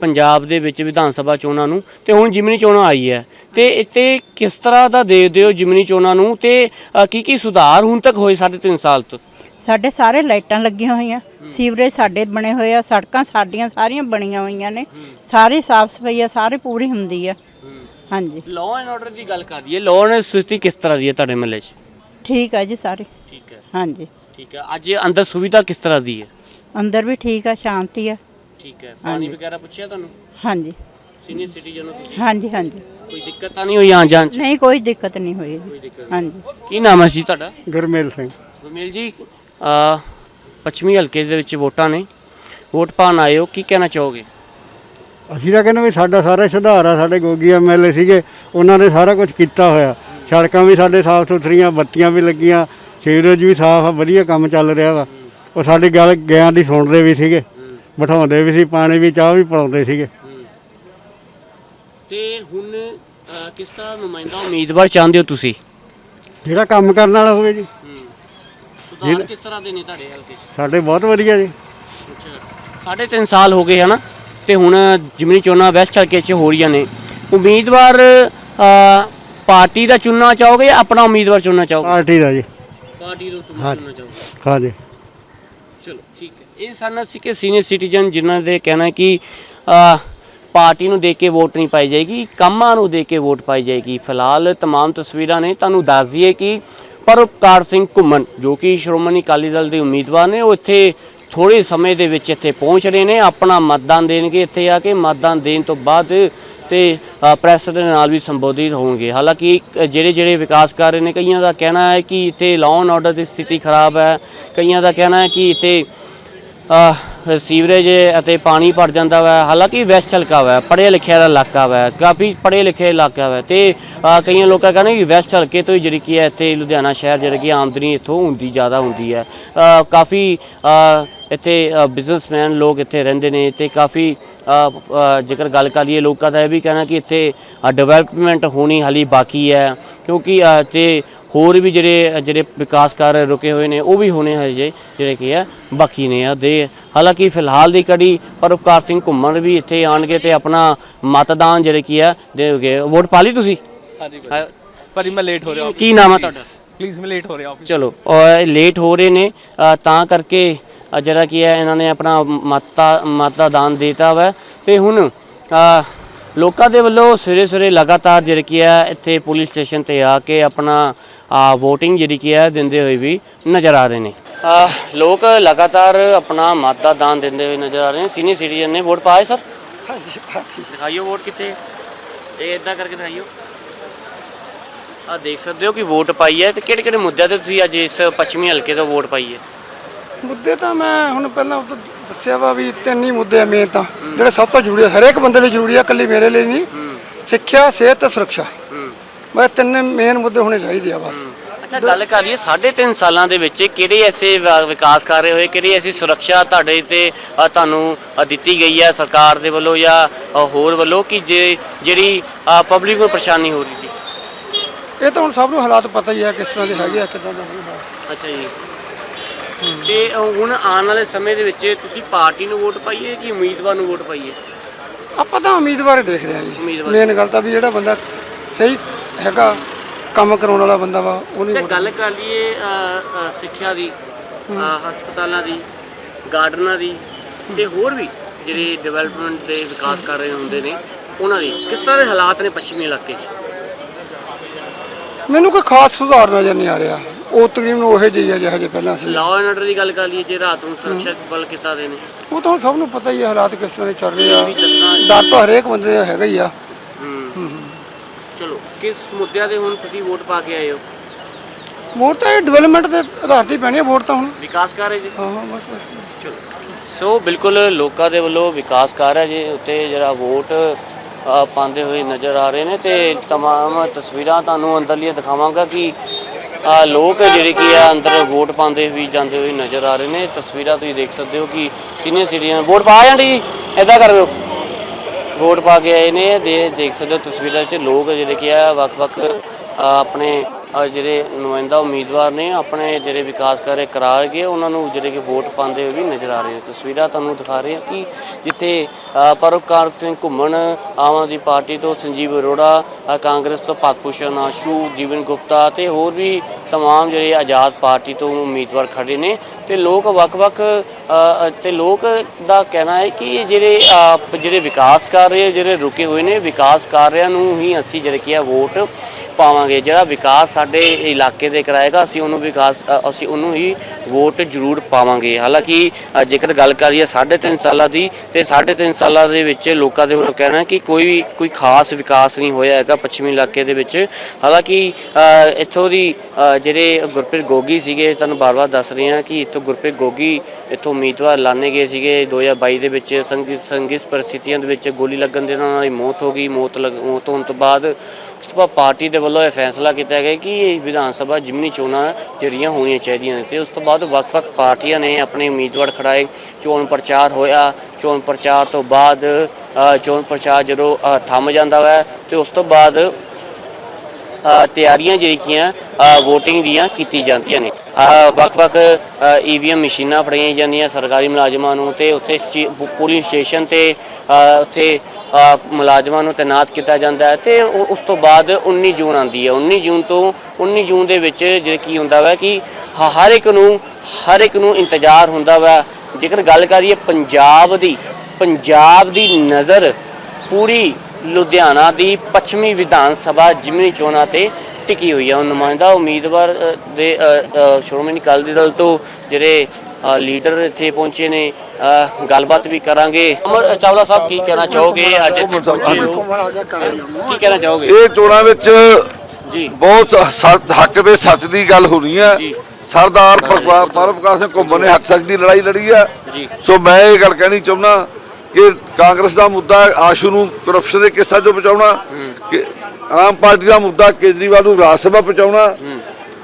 ਪੰਜਾਬ ਦੇ ਵਿੱਚ ਵਿਧਾਨ ਸਭਾ ਚੋਣਾਂ ਨੂੰ ਤੇ ਹੁਣ ਜਿਮਨੀ ਚੋਣਾਂ ਆਈ ਹੈ। ਤੇ ਇੱਥੇ ਕਿਸ ਤਰ੍ਹਾਂ ਦਾ ਦੇਖਦੇ ਹੋ ਜਿਮਨੀ ਚੋਣਾਂ ਨੂੰ? ਤੇ ਅ, ਕੀ ਕੀ ਸੁਧਾਰ ਹੁਣ ਤੱਕ ਹੋਏ 3.5 ਸਾਲ ਤੋਂ? ਸਾਡੇ ਸਾਰੇ ਲਾਈਟਾਂ ਲੱਗੀਆਂ ਹੋਈਆਂ ਸੀਵਰੇਜ ਸਾਡੇ ਬਣੇ ਹੋਏ ਆ ਸੜਕਾਂ ਸਾਡੀਆਂ ਸਾਰੀਆਂ ਬਣੀਆਂ ਹੋਈਆਂ ਨੇ ਸਾਰੇ ਸਾਫ਼ ਸਫ਼ਾਈ ਆ ਸਾਰੇ ਪੂਰੀ ਹੁੰਦੀ ਆ। ਹਾਂਜੀ। ਲਾਅ ਐਂਡ ਆਰਡਰ ਦੀ ਗੱਲ ਕਰੀਏ ਲਾਅ ਐਂਡ ਸਥਿਤੀ ਕਿਸ ਤਰ੍ਹਾਂ ਦੀ ਹੈ ਤੁਹਾਡੇ ਮਹੱਲੇ 'ਚ? ਠੀਕ ਆ ਜੀ ਸਾਰੇ। ਠੀਕ ਹੈ। ਹਾਂਜੀ। ਠੀਕ ਹੈ। ਅੱਜ ਅੰਦਰ ਸੁਵਿਧਾ ਕਿਸ ਤਰ੍ਹਾਂ ਦੀ ਹੈ? ਅੰਦਰ ਵੀ ਠੀਕ ਆ ਸ਼ਾਂਤੀ ਆ। ਠੀਕ ਹੈ। ਪਾਣੀ ਵਗੈਰਾ ਪੁੱਛਿਆ ਤੁਹਾਨੂੰ? ਹਾਂਜੀ। ਸੀਨੀਅਰ ਸਿਟੀਜ਼ਨ ਹੋ ਤੁਸੀਂ? ਹਾਂਜੀ ਹਾਂਜੀ। ਕੋਈ ਦਿੱਕਤ ਤਾਂ ਨਹੀਂ ਹੋਈ ਆਉਣ ਜਾਣ 'ਚ? ਨਹੀਂ ਕੋਈ ਦਿੱਕਤ ਨਹੀਂ ਹੋਈ। ਜੀ। ਹਾਂਜੀ। ਕੀ ਨਾਮ ਹੈ ਜੀ ਤੁਹਾਡਾ? ਗੁਰਮੇਲ ਸਿੰਘ। ਗੁਰਮੇਲ ਜੀ ਅ, ਪੱਛਮੀ ਹਲਕੇ ਦੇ ਵਿੱਚ ਵੋਟਾਂ ਨੇ। ਵੋਟ ਪਾਣ ਆਏ ਹੋ ਕੀ ਕਹਿਣਾ ਚਾਹੋਗੇ? ਅਸੀਂ ਤਾਂ ਕਹਿੰਦੇ ਵੀ ਸਾਡਾ ਸਾਰਾ ਸੁਧਾਰ ਆ ਸਾਡੇ ਗੋਗੀ ਐਮਐਲਏ ਸੀਗੇ ਉਹਨਾਂ ਨੇ ਸਾਰਾ ਕੁਝ ਕੀਤਾ ਹੋਇਆ। ਸੜਕਾਂ ਵੀ ਸਾਡੇ ਸਾਫ਼ ਸੁਥਰੀਆਂ ਬੱਤੀਆਂ ਵੀ ਲੱਗੀਆਂ ਸੀਵਰੇਜ ਵੀ ਸਾਫ਼ ਆ ਵਧੀਆ ਕੰਮ ਚੱਲ ਰਿਹਾ ਵਾ। ਉਹ ਸਾਡੀ ਗੱਲ ਗਿਆਂ ਦੀ ਸੁਣਦੇ ਵੀ ਸੀਗੇ ਬਿਠਾਉਂਦੇ ਵੀ ਸੀ ਪਾਣੀ ਵੀ ਚਾਹ ਵੀ ਪਿਲਾਉਂਦੇ ਸੀਗੇ। ਤੇ ਹੁਣ ਅ, ਕਿਸ ਤਰ੍ਹਾਂ ਨੁਮਾਇੰਦਾ ਉਮੀਦਵਾਰ ਚਾਹੁੰਦੇ ਹੋ ਤੁਸੀਂ? ਜਿਹੜਾ ਕੰਮ ਕਰਨ ਵਾਲਾ ਹੋਵੇ ਜੀ। ਸੁਧਾਰ ਕਿਸ ਤਰ੍ਹਾਂ ਦੇ ਨੇ ਤੁਹਾਡੇ ਹਲਕੇ 'ਚ? ਸਾਡੇ ਬਹੁਤ ਵਧੀਆ ਜੀ। ਸਾਢੇ ਤਿੰਨ ਸਾਲ ਹੋ ਗਏ ਹਨਾ? ਤੇ ਹੁਣ ਜਿਮਨੀ ਚੋਣਾਂ ਵੈਸਟ ਹਲਕੇ 'ਚ ਹੋ ਰਹੀਆਂ ਨੇ। ਉਮੀਦਵਾਰ ਅ, ਪਾਰਟੀ ਦਾ ਚੁਣਨਾ ਚਾਹੋਗੇ ਜਾਂ ਆਪਣਾ ਉਮੀਦਵਾਰ ਚੁਣਨਾ ਚਾਹੋਗੇ? ਪਾਰਟੀ ਦਾ ਜੀ। ਪਾਰਟੀ ਦਾ ਚੁਣਨਾ ਚਾਹੋਗੇ। ਹਾਂਜੀ। ਇਹ ਸਨ ਸੀ ਕਿ ਸੀਨੀਅਰ ਸਿਟੀਜ਼ਨ ਜਿਨ੍ਹਾਂ ਦੇ ਕਹਿਣਾ ਹੈ ਕਿ ਅ, ਪਾਰਟੀ ਨੂੰ ਦੇਖ ਕੇ ਵੋਟ ਨਹੀਂ ਪਾਈ ਜਾਏਗੀ ਕੰਮਾਂ ਨੂੰ ਦੇਖ ਕੇ ਵੋਟ ਪਾਈ ਜਾਏਗੀ ਫਿਲਹਾਲ तमाम ਤਸਵੀਰਾਂ ਨੇ ਤੁਹਾਨੂੰ ਦੱਸ ਦਈਏ ਕਿ ਪਰਉਪਕਾਰ ਸਿੰਘ ਘੁੰਮਣ ਜੋ ਕਿ ਸ਼੍ਰੋਮਣੀ ਅਕਾਲੀ ਦਲ ਦੇ ਉਮੀਦਵਾਰ ਨੇ ਉਹ ਇੱਥੇ ਥੋੜੇ ਸਮੇਂ ਦੇ ਵਿੱਚ ਇੱਥੇ ਪਹੁੰਚ ਰਹੇ ਨੇ ਆਪਣਾ ਮਤਦਾਨ ਦੇਣਗੇ ਇੱਥੇ ਆ ਕੇ ਮਤਦਾਨ ਦੇਣ ਤੋਂ ਬਾਅਦ ਤੇ ਅ, ਪ੍ਰੈਸ ਦੇ ਨਾਲ ਵੀ ਸੰਬੋਧਿਤ ਹੋਣਗੇ ਹਾਲਾਂਕਿ ਅ, ਜਿਹੜੇ ਜਿਹੜੇ ਵਿਕਾਸ ਕਰ ਰਹੇ ਨੇ ਕਈਆਂ ਦਾ ਕਹਿਣਾ ਹੈ ਕਿ ਇੱਥੇ ਲਾਅ ਐਂਡ ਆਰਡਰ ਦੀ ਸਥਿਤੀ ਖਰਾਬ ਹੈ ਕਈਆਂ ਦਾ ਕਹਿਣਾ ਹੈ ਕਿ ਇੱਥੇ ਅ, ਸੀਵਰੇਜ ਅਤੇ ਪਾਣੀ ਭਰ ਜਾਂਦਾ ਵਾ। ਹਾਲਾਂਕਿ ਵੈਸਟ ਹਲਕਾ ਵਾ ਪੜ੍ਹੇ ਲਿਖਿਆ ਦਾ ਇਲਾਕਾ ਵਾ ਕਾਫੀ ਪੜ੍ਹੇ ਲਿਖੇ ਇਲਾਕਾ ਵਾ। ਤੇ ਕਈਆਂ ਲੋਕਾਂ ਕਹਿੰਦੇ ਵੀ ਵੈਸਟ ਹਲਕੇ ਤੋਂ ਹੀ ਜਿਹੜੀ ਕੀ ਹੈ ਇੱਥੇ ਲੁਧਿਆਣਾ ਸ਼ਹਿਰ ਜਿਹੜੀ ਕਿ ਆਮਦਨੀ ਇੱਥੋਂ ਹੁੰਦੀ ਜ਼ਿਆਦਾ ਹੁੰਦੀ ਹੈ। ਕਾਫੀ ਇੱਥੇ ਬਿਜ਼ਨਸਮੈਨ ਲੋਕ ਇੱਥੇ ਰਹਿੰਦੇ ਨੇ ਤੇ ਕਾਫੀ ਜੇਕਰ ਗੱਲ ਕਰ ਲਈਏ ਲੋਕਾਂ ਦਾ ਇਹ ਵੀ ਕਹਿਣਾ ਕਿ ਇੱਥੇ ਡਿਵੈਲਪਮੈਂਟ ਹੋਣੀ ਹਾਲੀ ਬਾਕੀ ਹੈ। ਕਿਉਂਕਿ ਅ, ਤੇ ਹੋਰ ਵੀ ਜਿਹੜੇ ਜਿਹੜੇ ਵਿਕਾਸ ਕਾਰਜ ਰੁਕੇ ਹੋਏ ਨੇ ਉਹ ਵੀ ਹੋਣੇ ਹਜੇ ਜਿਹੜੇ ਕੀ ਹੈ ਬਾਕੀ ਨੇ ਆ ਦੇ। ਹਾਲਾਂਕਿ ਫਿਲਹਾਲ ਦੀ ਕੜੀ ਪਰਉਪਕਾਰ ਸਿੰਘ ਘੁੰਮਣ ਵੀ ਇੱਥੇ ਆਣਗੇ ਤੇ ਆਪਣਾ ਮਤਦਾਨ ਜਿਹੜੇ ਕੀ ਹੈ ਦੇਣਗੇ ਵੋਟ ਪਾ ਲਈ ਤੁਸੀਂ? ਹਾਂਜੀ ਭਾਜੀ ਮੈਂ ਲੇਟ ਹੋ ਰਿਹਾ ਕੀ ਨਾਮ ਹੈ ਤੁਹਾਡਾ? ਪਲੀਜ਼ ਮੈਂ ਲੇਟ ਹੋ ਰਿਹਾ ਚਲੋ ਔਰ ਲੇਟ ਹੋ ਰਹੇ ਨੇ ਤਾਂ ਕਰਕੇ ਜਿਹੜਾ ਕੀ ਹੈ ਇਹਨਾਂ ਨੇ ਆਪਣਾ ਮਤਾ ਮਤਾ ਦਾਨ ਦਿੱਤਾ ਵਾ। ਤੇ ਹੁਣ ਲੋਕਾਂ ਦੇ ਵੱਲੋਂ ਸਵੇਰੇ ਸਵੇਰੇ ਲਗਾਤਾਰ ਜਿਹੜੀ ਕੀ ਹੈ ਇੱਥੇ ਪੁਲਿਸ ਸਟੇਸ਼ਨ ਤੇ ਆ ਕੇ ਆਪਣਾ VOTING ਜਿਹੜੀ ਕੀ ਹੈ ਦਿੰਦੇ ਹੋਏ ਵੀ ਨਜ਼ਰ ਆ ਰਹੇ ਨੇ। ਲੋਕ ਲਗਾਤਾਰ ਆਪਣਾ ਮਤਾ ਦਾਨ ਦਿੰਦੇ ਹੋਏ ਨਜ਼ਰ ਆ ਰਹੇ ਨੇ। ਸੀਨੀਅਰ ਸਿਟੀਜ਼ਨ ਨੇ ਵੋਟ ਪਾਏ ਸਰ? ਹਾਂਜੀ ਪਾਤੀ ਦਿਖਾਈਓ ਵੋਟ ਕਿੱਥੇ? ਇਹ ਇਦਾਂ ਕਰਕੇ ਦਿਖਾਈਓ। ਆ ਦੇਖ ਸਕਦੇ ਹੋ ਕਿ ਵੋਟ ਪਾਈ ਹੈ ਤੇ ਕਿਹੜੇ ਕਿਹੜੇ ਮੁੱਦਿਆਂ ਤੇ ਤੁਸੀਂ ਅੱਜ ਇਸ ਪੱਛਮੀ ਹਲਕੇ ਤੋਂ ਵੋਟ ਪਾਈ ਹੈ? ਮੁੱਦੇ ਤਾਂ ਮੈਂ ਹੁਣ ਪਹਿਲਾਂ ਉਹ ਤੋਂ ਦੱਸਿਆ ਵਾ ਵੀ ਤਿੰਨ ਹੀ ਮੁੱਦੇ ਆ ਮੇਨ ਤਾਂ। ਜਿਹੜੇ ਸਭ ਤੋਂ ਜ਼ਰੂਰੀ ਆ ਹਰੇਕ ਬੰਦੇ ਲਈ ਜ਼ਰੂਰੀ ਆ ਇਕੱਲੀ ਮੇਰੇ ਲਈ ਨਹੀਂ। ਸਿੱਖਿਆ ਸਿਹਤ ਤੇ ਸੁਰੱਖਿਆ। ਬਸ ਤਿੰਨ ਮੇਨ ਮੁੱਦੇ ਹੋਣੇ ਚਾਹੀਦੇ ਆ ਬਸ। ਅੱਛਾ ਗੱਲ ਕਰੀਏ 3.5 ਸਾਲਾਂ ਦੇ ਵਿੱਚ ਕਿਹੜੇ ਐਸੇ ਵਿਕਾਸ ਕਰ ਰਹੇ ਹੋਏ ਕਿਹੜੀ ਐਸੀ ਸੁਰੱਖਿਆ ਤੁਹਾਡੇ ਤੇ ਅ, ਤੁਹਾਨੂੰ ਅ, ਦਿੱਤੀ ਗਈ ਹੈ ਸਰਕਾਰ ਦੇ ਵੱਲੋਂ ਜਾਂ ਅ, ਹੋਰ ਵੱਲੋਂ ਕਿ ਜੇ ਜਿਹੜੀ ਪਬਲਿਕ ਨੂੰ ਪਰੇਸ਼ਾਨੀ ਹੋ ਰਹੀ ਸੀ? ਇਹ ਤਾਂ ਹੁਣ ਸਭ ਨੂੰ ਹਾਲਾਤ ਪਤਾ ਹੀ ਆ ਕਿਸ ਤਰ੍ਹਾਂ ਦੇ ਹੈਗੇ ਆ ਕਿਦਾਂ ਦਾ ਨਹੀਂ ਹੈ। ਅੱਛਾ ਜੀ। ਤੇ ਹੁਣ ਆਉਣ ਵਾਲੇ ਸਮੇਂ ਦੇ ਵਿੱਚ ਤੁਸੀਂ ਪਾਰਟੀ ਨੂੰ ਵੋਟ ਪਾਈਏ ਕਿ ਉਮੀਦਵਾਰ ਨੂੰ ਵੋਟ ਪਾਈਏ? ਆਪਾਂ ਤਾਂ ਉਮੀਦਵਾਰ ਹੀ ਦੇਖ ਰਹੇ ਆ ਜੀ। ਉਮੀਦਵਾਰ। ਮੇਨ ਗੱਲ ਤਾਂ ਵੀ ਜਿਹੜਾ ਬੰਦਾ ਸਹੀ ਹੈਗਾ ਕੰਮ ਕਰਾਉਣ ਵਾਲਾ ਬੰਦਾ ਵਾ ਉਹ ਤੇ ਗੱਲ ਕਰ ਲਈਏ ਅ, ਅ, ਸਿੱਖਿਆ ਦੀ ਅ, ਹਸਪਤਾਲਾਂ ਦੀ ਗਾਰਡਨਾਂ ਦੀ ਤੇ ਹੋਰ ਵੀ ਜਿਹੜੇ ਡਿਵੈਲਪਮੈਂਟ ਦੇ ਵਿਕਾਸ ਕਰ ਰਹੇ ਹੁੰਦੇ ਨੇ ਉਹਨਾਂ ਦੀ ਕਿਸ ਤਰ੍ਹਾਂ ਦੇ ਹਾਲਾਤ ਨੇ ਪੱਛਮੀ ਇਲਾਕੇ 'ਚ? ਮੈਨੂੰ ਕੋਈ ਖਾਸ ਸੁਧਾਰ ਨਜ਼ਰ ਨਹੀਂ ਆ ਰਿਹਾ। ਉਹ ਤਕਰੀਬਨ ਉਹੇ ਜਿਹੀ ਆ ਜਿਹੋ ਜਿਹੇ ਪਹਿਲਾਂ ਸੀ ਲਾਅ ਐਂਡ ਆਰਡਰ ਦੀ ਗੱਲ ਕਰ ਲਈਏ ਜੇ ਰਾਤ ਨੂੰ ਸੁਰੱਖਿਆ ਬਲ ਕਿੱਦਾਂ ਦੇ ਨੇ ਉਹ ਤਾਂ ਹੁਣ ਸਭ ਨੂੰ ਪਤਾ ਹੀ ਆ ਹਾਲਾਤ ਕਿਸ ਤਰ੍ਹਾਂ ਦੇ ਚੱਲ ਰਹੇ ਵੀ ਦੱਸਣਾ ਆ ਡਰ ਤਾਂ ਹਰੇਕ ਬੰਦੇ ਦਾ ਹੈਗਾ ਹੀ ਆ ਚਲੋ ਕਿਸ ਮੁੱਦਿਆਂ ਦੇ ਹੁਣ ਤੁਸੀਂ ਵੋਟ ਪਾ ਕੇ ਆਏ ਹੋ ਵੋਟ ਤਾਂ ਇਹ ਡਿਵੈਲਪਮੈਂਟ ਦੇ ਆਧਾਰ ਤੇ ਹੀ ਪੈਣੀ ਆ ਵੋਟ ਤਾਂ ਹੁਣ ਵਿਕਾਸ ਕਰ ਰਹੇ ਜੀ ਹਾਂ ਹਾਂ ਬਸ ਬਸ ਸੋ ਬਿਲਕੁਲ ਲੋਕਾਂ ਦੇ ਵੱਲੋਂ ਵਿਕਾਸ ਕਰ ਹੈ ਜੀ ਉੱਤੇ ਜਿਹੜਾ ਵੋਟ ਅ, ਪਾਉਂਦੇ ਹੋਏ ਨਜ਼ਰ ਆ ਰਹੇ ਨੇ ਤੇ तमाम ਤਸਵੀਰਾਂ ਤੁਹਾਨੂੰ ਅੰਦਰਲੀਆਂ ਦਿਖਾਵਾਂਗਾ ਕਿ ਅ, ਲੋਕ ਜਿਹੜੇ ਕੀ ਆ ਅੰਦਰ ਵੋਟ ਪਾਉਂਦੇ ਵੀ ਜਾਂਦੇ ਹੋਏ ਨਜ਼ਰ ਆ ਰਹੇ ਨੇ। ਤਸਵੀਰਾਂ ਤੁਸੀਂ ਦੇਖ ਸਕਦੇ ਹੋ ਕਿ ਸੀਨੀਅਰ ਸਿਟੀਜ਼ਨ ਵੋਟ ਪਾ ਜਾਂਦੀ ਜੀ। ਇਦਾਂ ਕਰ ਦਿਓ। ਵੋਟ ਪਾ ਕੇ ਆਏ ਨੇ। ਦੇ ਦੇਖ ਸਕਦੇ ਹੋ ਤਸਵੀਰਾਂ 'ਚ ਲੋਕ ਜਿਹੜੇ ਕੀ ਆ ਵੱਖ-ਵੱਖ ਆਪਣੇ ਅ, ਜਿਹੜੇ ਨੁਮਾਇੰਦਾ ਉਮੀਦਵਾਰ ਨੇ ਆਪਣੇ ਜਿਹੜੇ ਵਿਕਾਸ ਕਾਰਜ ਕਰਾ ਰਹੇ ਉਹਨਾਂ ਨੂੰ ਜਿਹੜੇ ਕਿ ਵੋਟ ਪਾਉਂਦੇ ਹੋਏ ਵੀ ਨਜ਼ਰ ਆ ਰਹੇ ਨੇ ਤਸਵੀਰਾਂ ਤੁਹਾਨੂੰ ਦਿਖਾ ਰਹੇ ਹਾਂ ਕਿ ਜਿੱਥੇ ਅ, ਪਰਉਪਕਾਰ ਸਿੰਘ ਘੁੰਮਣ ਆਮ ਆਦਮੀ ਪਾਰਟੀ ਤੋਂ ਸੰਜੀਵ ਅਰੋੜਾ ਅ, ਕਾਂਗਰਸ ਤੋਂ ਭਗਭੂਸ਼ਣ ਆਸ਼ੂ ਜੀਵਨ ਗੁਪਤਾ ਤੇ ਹੋਰ ਵੀ तमाम ਜਿਹੜੇ ਆਜ਼ਾਦ ਪਾਰਟੀ ਤੋਂ ਉਮੀਦਵਾਰ ਖੜੇ ਨੇ ਤੇ ਲੋਕ ਵੱਖ-ਵੱਖ ਅ, ਅ, ਤੇ ਲੋਕ ਦਾ ਕਹਿਣਾ ਹੈ ਕਿ ਇਹ ਜਿਹੜੇ ਅ, ਜਿਹੜੇ ਵਿਕਾਸ ਕਰ ਰਹੇ ਜਿਹੜੇ ਰੁਕੇ ਹੋਏ ਨੇ ਵਿਕਾਸ ਕਾਰਿਆਂ ਨੂੰ ਹੀ ਅਸੀਂ ਜਿਹੜੇ ਕੀ ਆ ਵੋਟ ਪਾਵਾਂਗੇ, ਜਿਹੜਾ ਵਿਕਾਸ ਸਾਡੇ ਇਲਾਕੇ ਦੇ ਕਰਾਏਗਾ, ਅਸੀਂ ਉਹਨੂੰ ਵਿਕਾਸ ਅਸੀਂ ਉਹਨੂੰ ਹੀ ਵੋਟ ਜ਼ਰੂਰ ਪਾਵਾਂਗੇ। ਹਾਲਾਂਕਿ ਜੇਕਰ ਗੱਲ ਕਰੀਏ 3.5 ਸਾਲਾਂ ਦੀ, ਤੇ 3.5 ਸਾਲਾਂ ਦੇ ਵਿੱਚ ਲੋਕਾਂ ਦੇ ਵੱਲੋਂ ਕਹਿਣਾ ਕਿ ਕੋਈ ਵੀ ਕੋਈ ਖਾਸ ਵਿਕਾਸ ਨਹੀਂ ਹੋਇਆ ਹੈਗਾ ਪੱਛਮੀ ਇਲਾਕੇ ਦੇ ਵਿੱਚ। ਹਾਲਾਂਕਿ ਇੱਥੋਂ ਦੀ ਜਿਹੜੇ ਗੁਰਪ੍ਰੀਤ ਗੋਗੀ ਸੀਗੇ, ਤੁਹਾਨੂੰ ਬਾਰ-ਬਾਰ ਦੱਸ ਰਹੇ ਹਾਂ ਕਿ ਇੱਥੋਂ ਗੁਰਪ੍ਰੀਤ ਗੋਗੀ ਇੱਥੋਂ ਉਮੀਦਵਾਰ ਲਾਣੇ ਗਏ ਸੀਗੇ 2022 ਦੇ ਵਿੱਚ। ਸੰਗੀਤ ਸੰਗੀਤ ਪਰਿਸਥਿਤੀਆਂ ਦੇ ਵਿੱਚ ਗੋਲੀ ਲੱਗਣ ਦੇ ਨਾਲ ਉਹਨਾਂ ਦੀ ਮੌਤ ਹੋ ਗਈ। ਮੌਤ ਲੱਗ- ਮੌਤ ਹੋਣ ਤੋਂ ਬਾਅਦ ਉਸ ਤੋਂ ਬਾਅਦ ਪਾਰਟੀ ਦੇ ਵੱਲੋਂ ਇਹ ਫੈਸਲਾ ਕੀਤਾ ਗਿਆ ਕਿ ਵਿਧਾਨ ਸਭਾ ਜਿਮਨੀ ਚੋਣਾਂ ਜਿਹੜੀਆਂ ਹੋਣੀਆਂ ਚਾਹੀਦੀਆਂ ਨੇ ਤੇ ਉਸ ਤੋਂ ਬਾਅਦ ਵੱਖ-ਵੱਖ ਪਾਰਟੀਆਂ ਨੇ ਆਪਣੇ ਉਮੀਦਵਾਰ ਖੜਾਏ। ਚੋਣ ਪ੍ਰਚਾਰ ਹੋਇਆ। ਚੋਣ ਪ੍ਰਚਾਰ ਤੋਂ ਬਾਅਦ ਚੋਣ ਪ੍ਰਚਾਰ ਜਦੋਂ ਥੰਮ ਜਾਂਦਾ ਵਾ ਤੇ ਉਸ ਤੋਂ ਬਾਅਦ ਤਿਆਰੀਆਂ ਜਿਹੜੀਆਂ VOTING ਦੀਆਂ ਕੀਤੀ ਜਾਂਦੀਆਂ ਨੇ। ਅ, ਵੱਖ-ਵੱਖ ਈਵੀਐਮ ਮਸ਼ੀਨਾਂ ਫੜਾਈਆਂ ਜਾਂਦੀਆਂ ਸਰਕਾਰੀ ਮੁਲਾਜ਼ਮਾਂ ਨੂੰ ਤੇ ਉੱਥੇ ਸਟੇ- ਪੁ- ਸਟੇਸ਼ਨ ਤੇ ਉੱਥੇ ਮੁਲਾਜ਼ਮਾਂ ਨੂੰ ਤਾਇਨਾਤ ਕੀਤਾ ਜਾਂਦਾ ਹੈ ਤੇ ਉਸ ਤੋਂ ਬਾਅਦ 19 ਜੂਨ ਆਉਂਦੀ ਹੈ। 19 ਜੂਨ ਤੋਂ 19 ਜੂਨ ਦੇ ਵਿੱਚ ਜੇ ਕੀ ਹੁੰਦਾ ਵਾ ਕਿ ਹਰ ਇੱਕ ਨੂੰ ਹਰ ਇੱਕ ਨੂੰ ਇੰਤਜ਼ਾਰ ਹੁੰਦਾ ਵਾ। ਜੇਕਰ ਗੱਲ ਕਰੀਏ ਪੰਜਾਬ ਦੀ ਪੰਜਾਬ ਦੀ ਨਜ਼ਰ ਪੂਰੀ ਲੁਧਿਆਣਾ ਦੀ ਪੱਛਮੀ ਵਿਧਾਨ ਸਭਾ ਜਿਮਨੀ ਚੋਣਾਂ ਤੇ ਟਿਕੀ ਹੋਈ ਹੈ। ਉਹ ਨੁਮਾਇੰਦਾ ਉਮੀਦਵਾਰ ਦੇ ਸ਼੍ਰੋਮਣੀ ਅਕਾਲੀ ਦਲ ਤੋਂ ਜਿਹੜੇ ਲੀਡਰ ਇੱਥੇ ਪਹੁੰਚੇ ਨੇ ਗੱਲਬਾਤ ਵੀ ਕਰਾਂਗੇ। ਅਮਰ ਚਾਵਲਾ ਸਾਹਿਬ ਕੀ ਕਹਿਣਾ ਚਾਹੋਗੇ? ਅੱਜ ਹੋ। ਕੀ ਕਹਿਣਾ ਚਾਹੋਗੇ? ਇਹ ਚੋਣਾਂ ਵਿੱਚ ਜੀ। ਬਹੁਤ ਹੱਕ ਤੇ ਸੱਚ ਦੀ ਗੱਲ ਹੈ ਜੀ। ਸਰਦਾਰ ਪਰਪਾ- ਪਰਮਕਾਰ ਸਿੰਘ ਘੁੰਮਣ ਨੇ ਹੱਕ ਸੱਚ ਦੀ ਲੜਾਈ ਲੜੀ ਹੈ। ਸੋ ਮੈਂ ਇਹ ਗੱਲ ਕਹਿਣੀ ਚਾਹੁੰਦਾ ਕਿ ਕਾਂਗਰਸ ਦਾ ਮੁੱਦਾ ਆਸ਼ੂ ਨੂੰ ਕਰਪਸ਼ਨ ਦੇ ਕਿਸਤਾ ਚੋਂ ਬਚਾਉਣਾ ਕਿ ਆਮ ਪਾਰਟੀ ਦਾ ਮੁੱਦਾ ਕੇਜਰੀਵਾਲ ਨੂੰ ਰਾਜ ਸਭਾ ਪਹੁੰਚਾਉਣਾ